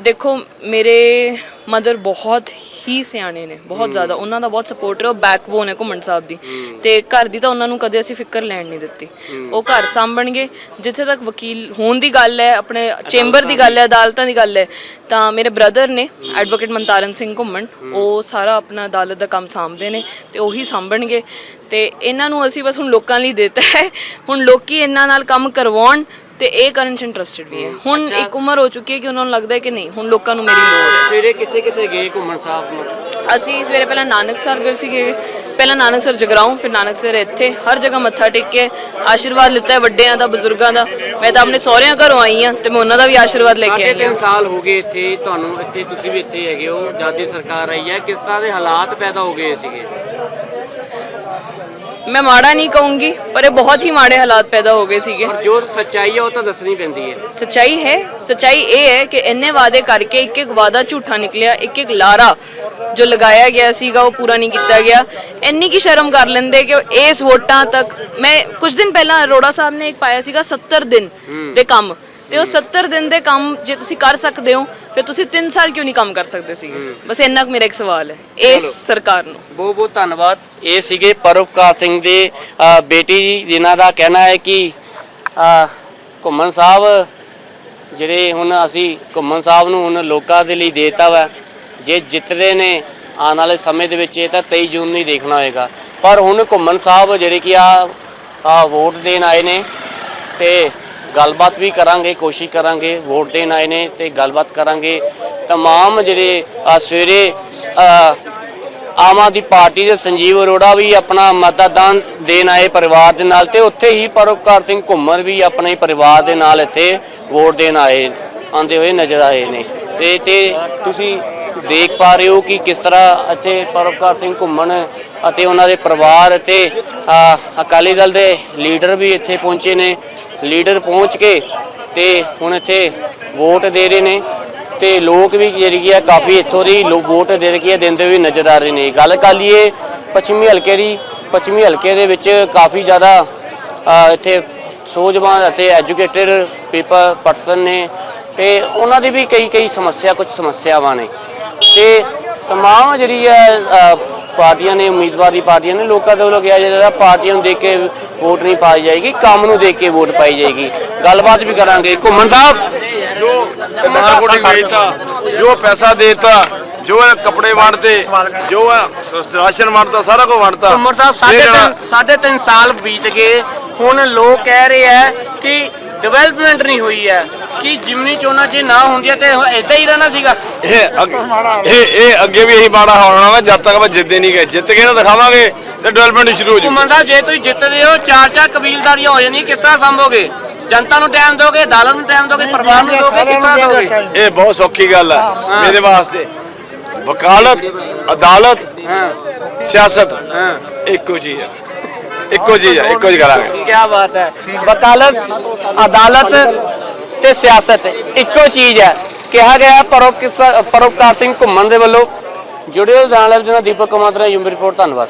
ਦੇਖੋ ਮੇਰੇ ਮਦਰ ਬਹੁਤ ਹੀ ਸਿਆਣੇ ਨੇ ਬਹੁਤ ਜ਼ਿਆਦਾ। ਉਹਨਾਂ ਦਾ ਬਹੁਤ ਸਪੋਰਟ ਹੈ ਉਹ ਬੈਕਬੋਨ ਹੈ ਘੁੰਮਣ ਸਾਹਿਬ ਦੀ। ਤੇ ਘਰ ਦੀ ਤਾਂ ਉਹਨਾਂ ਨੂੰ ਕਦੇ ਅਸੀਂ ਫਿਕਰ ਲੈਣ ਨਹੀਂ ਦਿੱਤੀ। ਉਹ ਘਰ ਸਾਂਭਣਗੇ। ਜਿੱਥੇ ਤੱਕ ਵਕੀਲ ਹੋਣ ਦੀ ਗੱਲ ਹੈ ਆਪਣੇ ਚੈਂਬਰ ਦੀ ਗੱਲ ਹੈ ਅਦਾਲਤਾਂ ਦੀ ਗੱਲ ਹੈ ਤਾਂ ਮੇਰੇ ਬ੍ਰਦਰ ਨੇ ਐਡਵੋਕੇਟ ਮਨਤਾਰਨ ਸਿੰਘ ਘੁੰਮਣ ਉਹ ਸਾਰਾ ਆਪਣਾ ਅਦਾਲਤ ਦਾ ਕੰਮ ਸਾਂਭਦੇ ਨੇ ਤੇ ਉਹੀ ਸਾਂਭਣਗੇ। ਤੇ ਇਹਨਾਂ ਨੂੰ ਅਸੀਂ ਬਸ ਹੁਣ ਲੋਕਾਂ ਲਈ ਦਿੱਤਾ ਹੈ। ਹੁਣ ਲੋਕੀ ਇਹਨਾਂ ਨਾਲ ਕੰਮ ਕਰਵਾਉਣ ਤੇ ਇਹ ਕਰਨ ਚ ਇੰਟਰਸਟਿਡ ਵੀ ਹੈ। ਹੁਣ ਇੱਕ ਉਮਰ ਹੋ ਚੁੱਕੀ ਹੈ ਕਿ ਉਹਨਾਂ ਨੂੰ ਲੱਗਦਾ ਹੈ ਕਿ ਨਹੀਂ ਹੁਣ ਲੋਕਾਂ ਨੂੰ ਮੇਰੀ ਲੋੜ ਹੈ। ਸਵੇਰੇ ਕਿੱਥੇ ਕਿੱਥੇ ਗਏ ਘੁੰਮਣ ਸਾਹਿਬ ਨੂੰ? ਅਸੀਂ ਸਵੇਰੇ ਪਹਿਲਾਂ ਨਾਨਕਸਰ ਗਏ ਸੀਗੇ। ਪਹਿਲਾਂ ਨਾਨਕਸਰ ਜਗਰਾਉਂ ਫਿਰ ਨਾਨਕਸਰ ਇੱਥੇ। ਹਰ ਜਗ੍ਹਾ ਮੱਥਾ ਟੇਕ ਕੇ ਆਸ਼ੀਰਵਾਦ ਲਿੱਤਾ ਹੈ ਵੱਡਿਆਂ ਦਾ ਬਜ਼ੁਰਗਾਂ ਦਾ। ਮੈਂ ਤਾਂ ਆਪਣੇ ਸਹੁਰਿਆਂ ਘਰੋਂ ਆਈ ਹਾਂ ਤੇ ਮੈਂ ਉਹਨਾਂ ਦਾ ਵੀ ਆਸ਼ੀਰਵਾਦ ਲੈ ਕੇ ਆਈ ਹਾਂ। ਤਿੰਨ ਸਾਲ ਹੋ ਗਏ ਇੱਥੇ ਤੁਹਾਨੂੰ ਇੱਥੇ ਤੁਸੀਂ ਵੀ ਇੱਥੇ ਹੈਗੇ ਹੋ। ਜਦ ਦੀ ਸਰਕਾਰ ਆਈ ਹੈ। ਕਿਸ ਤਰ੍ਹਾਂ ਦੇ ਹਾਲਾਤ ਪੈਦਾ ਹੋ ਗਏ ਸੀਗੇ? ਮੈਂ ਮਾੜਾ ਨਹੀਂ ਕਹੂੰਗੀ ਪਰ ਇਹ ਬਹੁਤ ਹੀ ਮਾੜੇ ਹਾਲਾਤ ਪੈਦਾ ਹੋ ਗਏ ਸੀਗੇ। ਪਰ ਜੋ ਸੱਚਾਈ ਹੈ ਉਹ ਤਾਂ ਦੱਸਣੀ ਪੈਂਦੀ ਹੈ। ਸਚਾਈ ਹੈ ਸਚਾਈ ਇਹ ਹੈ ਕਿ ਇੰਨੇ ਵਾਅਦੇ ਕਰਕੇ ਇੱਕ ਇੱਕ ਵਾਅਦਾ ਝੂਠਾ ਨਿਕਲਿਆ ਇੱਕ ਇੱਕ ਲਾਰਾ ਜੋ ਲਗਾਇਆ ਗਿਆ ਸੀਗਾ ਉਹ ਪੂਰਾ ਨਹੀਂ ਕੀਤਾ ਗਿਆ। ਇੰਨੀ ਕੀ ਸ਼ਰਮ ਕਰ ਲੈਂਦੇ ਕਿ ਉਹ ਇਸ ਵੋਟਾਂ ਤੱਕ ਮੈਂ ਕੁਝ ਦਿਨ ਪਹਿਲਾਂ ਅਰੋੜਾ ਸਾਹਿਬ ਨੇ ਇੱਕ ਪਾਇਆ ਸੀਗਾ 70 ਦਿਨ ਦੇ ਕੰਮ। ਤੇ ਉਹ 70 ਦਿਨ ਦੇ ਕੰਮ ਜੇ ਤੁਸੀਂ ਕਰ ਸਕਦੇ ਹੋ ਫਿਰ ਤੁਸੀਂ 3 ਸਾਲ ਕਿਉਂ ਨਹੀਂ ਕੰਮ ਕਰ ਸਕਦੇ ਸੀਗੇ? ਬਸ ਇੰਨਾ ਕੁ ਮੇਰਾ ਇੱਕ ਸਵਾਲ ਹੈ ਇਸ ਸਰਕਾਰ ਨੂੰ। ਬਹੁਤ ਬਹੁਤ ਧੰਨਵਾਦ। ਇਹ ਸੀਗੇ ਪਰਉਪਕਾਰ ਸਿੰਘ ਦੇ ਅ, ਬੇਟੀ ਜੀ ਜਿਨ੍ਹਾਂ ਦਾ ਕਹਿਣਾ ਹੈ ਕਿ ਅ, ਘੁੰਮਣ ਸਾਹਿਬ ਜਿਹੜੇ ਹੁਣ ਅਸੀਂ ਘੁੰਮਣ ਸਾਹਿਬ ਨੂੰ ਹੁਣ ਲੋਕਾਂ ਦੇ ਲਈ ਦੇਤਾ ਵਾ ਜੇ ਜਿੱਤਦੇ ਨੇ ਆਉਣ ਵਾਲੇ ਸਮੇਂ ਦੇ ਵਿੱਚ ਇਹ ਤਾਂ 23 ਜੂਨ ਨੂੰ ਹੀ ਦੇਖਣਾ ਹੋਏਗਾ। ਪਰ ਹੁਣ ਘੁੰਮਣ ਸਾਹਿਬ ਜਿਹੜੇ ਕਿ ਆ ਆ ਵੋਟ ਦੇਣ ਆਏ ਨੇ ਤੇ ਗੱਲਬਾਤ ਵੀ ਕਰਾਂਗੇ, ਕੋਸ਼ਿਸ਼ ਕਰਾਂਗੇ, ਵੋਟ ਦੇਣ ਆਏ ਨੇ ਤੇ ਗੱਲਬਾਤ ਕਰਾਂਗੇ। ਤਮਾਮ ਜਿਹੜੇ ਸਵੇਰੇ ਆਮ ਆਦਮੀ ਪਾਰਟੀ ਦੇ ਸੰਜੀਵ ਅਰੋੜਾ ਵੀ ਆਪਣਾ ਮਤਦਾਨ ਦੇਣ ਆਏ ਪਰਿਵਾਰ ਦੇ ਨਾਲ ਤੇ ਉੱਥੇ ਹੀ ਪਰਉਪਕਾਰ ਸਿੰਘ ਘੁੰਮਰ ਵੀ ਆਪਣੇ ਪਰਿਵਾਰ ਦੇ ਨਾਲ ਇੱਥੇ ਵੋਟ ਦੇਣ ਆਏ ਆਂਦੇ ਹੋਏ ਨਜ਼ਰ ਆਏ ਨੇ। ਤੇ ਤੇ ਤੁਸੀਂ ਦੇਖ ਪਾ ਰਹੇ ਹੋ ਕਿ ਕਿਸ ਤਰ੍ਹਾਂ ਇੱਥੇ ਪਰੋਪਕਾਰ ਸਿੰਘ ਘੁੰਮਣ ਅਤੇ ਉਹਨਾਂ ਦੇ ਪਰਿਵਾਰ ਅਤੇ ਅਕਾਲੀ ਦਲ ਦੇ ਲੀਡਰ ਵੀ ਇੱਥੇ ਪਹੁੰਚੇ ਨੇ। ਲੀਡਰ ਪਹੁੰਚ ਕੇ ਤੇ ਹੁਣ ਇੱਥੇ ਵੋਟ ਦੇ ਰਹੇ ਨੇ ਤੇ ਲੋਕ ਵੀ ਜਿਹੜੀ ਕੀ ਹੈ ਕਾਫੀ ਇੱਥੋਂ ਦੀ ਲੋ- ਵੋਟ ਦੇ ਰਹੀ ਹੈ ਦਿੰਦੇ ਹੋਏ ਨਜ਼ਰ ਆ ਰਹੇ ਨੇ। ਗੱਲ ਕਰ ਲਈਏ ਪੱਛਮੀ ਹਲਕੇ ਦੀ, ਪੱਛਮੀ ਹਲਕੇ ਦੇ ਵਿੱਚ ਕਾਫੀ ਜ਼ਿਆਦਾ ਇੱਥੇ ਸੋਝਵਾਨ ਅਤੇ ਐਜੂਕੇਟਿਡ ਪੀਪਲ ਪਰਸਨ ਨੇ ਤੇ ਉਹਨਾਂ ਦੀ ਵੀ ਕਈ ਕਈ ਸਮੱਸਿਆ, ਕੁਝ ਸਮੱਸਿਆਵਾਂ ਨੇ। ਤੇ ਤਮਾਮ ਜਿਹੜੀ ਹੈ ਪਾਰਟੀਆਂ ਨੇ ਉਮੀਦਵਾਰੀ ਪਾਰਟੀਆਂ ਨੇ ਲੋਕਾਂ ਦੇ ਵੱਲੋਂ ਕਿਹਾ ਜਾਂਦਾ ਪਾਰਟੀਆਂ ਨੂੰ ਦੇਖ ਕੇ ਵੋਟ ਨਹੀਂ ਪਾਈ ਜਾਏਗੀ ਕੰਮ ਨੂੰ ਦੇਖ ਕੇ ਵੋਟ ਪਾਈ ਜਾਏਗੀ। ਗੱਲਬਾਤ ਵੀ ਕਰਾਂਗੇ। ਘੁੰਮਣ ਸਾਹਿਬ? ਜੋ ਮਾਰਕੋਟੀ ਵੇਚਤਾ ਜੋ ਪੈਸਾ ਦੇਤਾ ਜੋ ਇਹ ਕੱਪੜੇ ਵੰਡਤੇ ਜੋ ਇਹ ਰਾਸ਼ਨ ਵੰਡਤਾ ਸਾਰਾ ਕੁਝ ਵੰਡਤਾ। ਉਮਰ ਸਾਹਿਬ ਸਾਢੇ ਤਿੰਨ ਸਾਢੇ ਤਿੰਨ ਸਾਲ ਬੀਤ ਗਏ ਹੁਣ ਲੋਕ ਕਹਿ ਰਹੇ ਆ ਕਿ ਡਿਵੈਲਪਮੈਂਟ ਨਹੀਂ ਹੋਈ ਹੈ। ਕਿ ਜਿਮਨੀ ਚੋਣਾਂ 'ਚ ਨਾ ਹੁੰਦੀਆਂ ਤੇ ਇਦਾਂ ਹੀ ਰਹਿਣਾ ਸੀਗਾ? ਇਹ ਅੱਗੇ- ਇਹ ਇਹ ਅੱਗੇ ਵੀ ਇਹੀ ਮਾੜਾ ਹੋਣਾ ਵਾ ਜਦ ਤੱਕ ਆਪਾਂ ਜਿੱਦੇ ਨਹੀਂ ਗਏ। ਜਿੱਤ ਕੇ ਨਾ ਦਿਖਾਵਾਂਗੇ ਤੇ ਡਿਵੈਲਪਮੈਂਟ ਸ਼ੁਰੂ ਹੋ ਜੂ ਸਾਹਿਬ ਜੇ ਤੁਸੀਂ ਜਿੱਤਦੇ ਹੋ ਚਾਰ ਚਾਰ ਕਬੀਲਦਾਰੀਆਂ ਹੋ ਜਾਂਦੀਆਂ ਕਿਸ ਤਰ੍ਹਾਂ ਸੰਭੋਗੇ? ਜਨਤਾ ਨੂੰ ਟਾਈਮ ਦੋਗੇ ਅਦਾਲਤ ਨੂੰ ਟਾਈਮ ਦੋਗੇ ਪਰਿਵਾਰ ਨੂੰ ਦੋਗੇ ਕਿਸ ਤਰ੍ਹਾਂ ਦੋਗੇ ਇਹ ਬਹੁਤ ਸੌਖੀ ਗੱਲ ਹੈ। ਮੇਰੇ ਵਾਸਤੇ ਵਕਾਲਤ ਅਦਾਲਤ ਸਿਆਸਤ ਇੱਕੋ ਚੀਜ਼ ਹੈ ਇੱਕੋ ਚੀਜ਼ ਹੈ ਇੱਕੋ ਚੀਜ਼ ਕਰਾਂਗੇ। ਕੀ ਬਾਤ ਹੈ। ਵਕਾਲਤ ਅਦਾਲਤ ਤੇ ਸਿਆਸਤ ਇੱਕੋ ਚੀਜ਼ ਹੈ। ਕਿਹਾ ਗਿਆ ਹੈ ਪਰਉਪਕਾਰ ਪਰਉਪਕਾਰ ਸਿੰਘ ਘੁੰਮਣ ਦੇ ਵੱਲੋਂ। ਜੁੜਿਓ ਨਾਲ ਜਨਾ ਦੀਪਕ ਕੁਮਾਰ ਦਾ ਯੂਮ ਰਿਪੋਰਟ ਧੰਨਵਾਦ।